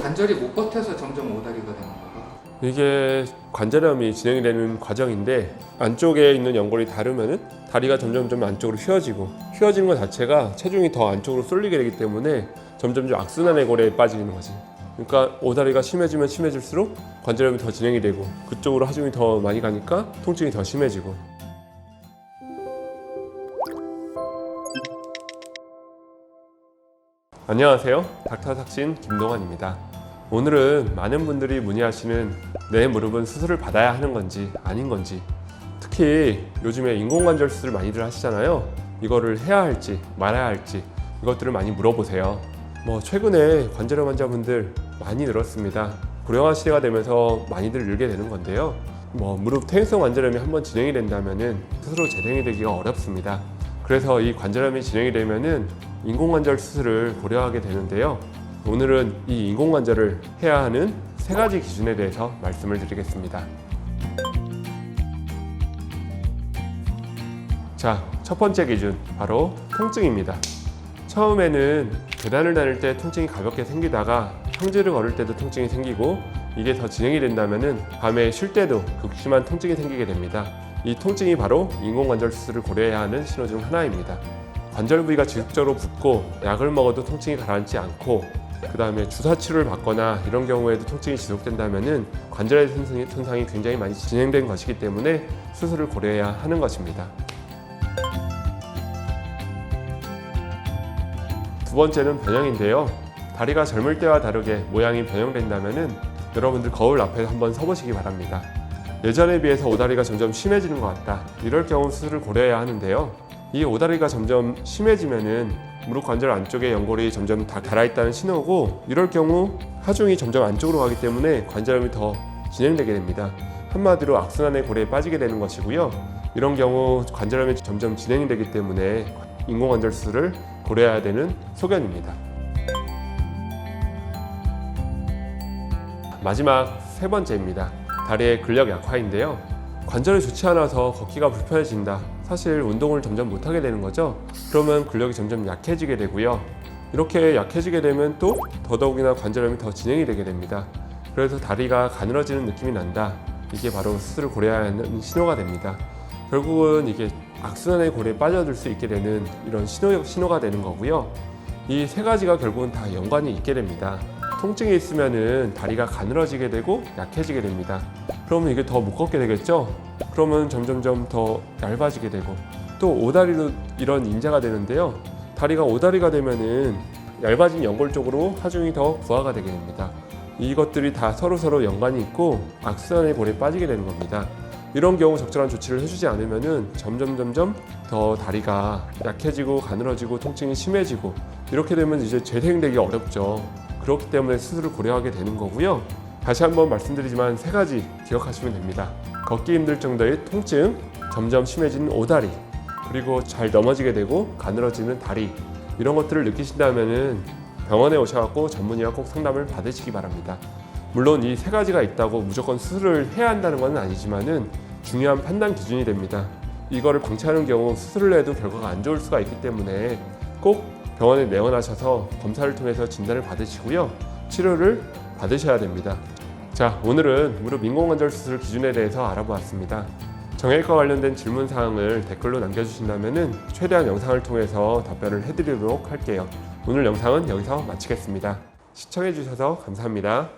관절이 못 버텨서 점점 오다리가 되는 거가. 이게 관절염이 진행이 되는 과정인데 안쪽에 있는 연골이 다르면은 다리가 점점 점 안쪽으로 휘어지고 휘어지는 것 자체가 체중이 더 안쪽으로 쏠리게 되기 때문에 점점 점 악순환의 고래에 빠지는 거지. 그러니까 오다리가 심해지면 심해질수록 관절염이 더 진행이 되고 그쪽으로 하중이 더 많이 가니까 통증이 더 심해지고 안녕하세요. 닥터 삭신 김동환입니다. 오늘은 많은 분들이 문의하시는 내 무릎은 수술을 받아야 하는 건지 아닌 건지 특히 요즘에 인공관절 수술 많이들 하시잖아요. 이거를 해야 할지 말아야 할지 이것들을 많이 물어보세요. 뭐 최근에 관절염 환자분들 많이 늘었습니다. 고령화 시대가 되면서 많이들 늘게 되는 건데요. 뭐 무릎 퇴행성 관절염이 한번 진행이 된다면은 스스로 재생이 되기가 어렵습니다. 그래서 이 관절염이 진행이 되면은 인공관절 수술을 고려하게 되는데요. 오늘은 이 인공관절을 해야 하는 세 가지 기준에 대해서 말씀을 드리겠습니다. 자, 첫 번째 기준 바로 통증입니다. 처음에는 계단을 다닐 때 통증이 가볍게 생기다가 평지를 걸을 때도 통증이 생기고 이게 더 진행이 된다면은 밤에 쉴 때도 극심한 통증이 생기게 됩니다. 이 통증이 바로 인공관절 수술을 고려해야 하는 신호 중 하나입니다. 관절 부위가 지속적으로 붓고 약을 먹어도 통증이 가라앉지 않고 그 다음에 주사 치료를 받거나 이런 경우에도 통증이 지속된다면은 관절의 손상이, 굉장히 많이 진행된 것이기 때문에 수술을 고려해야 하는 것입니다. 두 번째는 변형인데요. 다리가 젊을 때와 다르게 모양이 변형된다면은 여러분들 거울 앞에 한번 서보시기 바랍니다. 예전에 비해서 오다리가 점점 심해지는 것 같다. 이럴 경우 수술을 고려해야 하는데요. 이 오다리가 점점 심해지면은 무릎 관절 안쪽에 연골이 점점 다 달아있다는 신호고 이럴 경우 하중이 점점 안쪽으로 가기 때문에 관절염이 더 진행되게 됩니다. 한마디로 악순환의 고리에 빠지게 되는 것이고요. 이런 경우 관절염이 점점 진행이 되기 때문에 인공관절 수술을 고려해야 되는 소견입니다. 마지막 세 번째입니다. 다리의 근력 약화인데요. 관절이 좋지 않아서 걷기가 불편해진다. 사실 운동을 점점 못하게 되는 거죠. 그러면 근력이 점점 약해지게 되고요. 이렇게 약해지게 되면 또 더더욱이나 관절염이 더 진행이 되게 됩니다. 그래서 다리가 가늘어지는 느낌이 난다. 이게 바로 수술을 고려해야 하는 신호가 됩니다. 결국은 이게 악순환의 고리에 빠져들 수 있게 되는 이런 신호, 신호가 되는 거고요. 이 세 가지가 결국은 다 연관이 있게 됩니다. 통증이 있으면은 다리가 가늘어지게 되고 약해지게 됩니다. 그러면 이게 더못 걷게 되겠죠? 그러면 점점점 더 얇아지게 되고 또 오다리로 이런 인자가 되는데요. 다리가 오다리가 되면은 얇아진 연골 쪽으로 하중이 더 부하가 되게 됩니다. 이것들이 다 서로 서로 연관이 있고 악순환의 골에 빠지게 되는 겁니다. 이런 경우 적절한 조치를 해주지 않으면은 점점 점점 더 다리가 약해지고 가늘어지고 통증이 심해지고 이렇게 되면 이제 재생되기 어렵죠. 그렇기 때문에 수술을 고려하게 되는 거고요. 다시 한번 말씀드리지만 세 가지 기억하시면 됩니다. 걷기 힘들 정도의 통증, 점점 심해지는 오다리, 그리고 잘 넘어지게 되고 가늘어지는 다리 이런 것들을 느끼신다면은 병원에 오셔갖고 전문의와 꼭 상담을 받으시기 바랍니다. 물론 이 세 가지가 있다고 무조건 수술을 해야 한다는 건 아니지만은 중요한 판단 기준이 됩니다. 이거를 방치하는 경우 수술을 해도 결과가 안 좋을 수가 있기 때문에 꼭 병원에 내원하셔서 검사를 통해서 진단을 받으시고요. 치료를 받으셔야 됩니다. 자, 오늘은 무릎 인공관절 수술 기준에 대해서 알아보았습니다. 정형외과 관련된 질문 사항을 댓글로 남겨주신다면 최대한 영상을 통해서 답변을 해드리도록 할게요. 오늘 영상은 여기서 마치겠습니다. 시청해주셔서 감사합니다.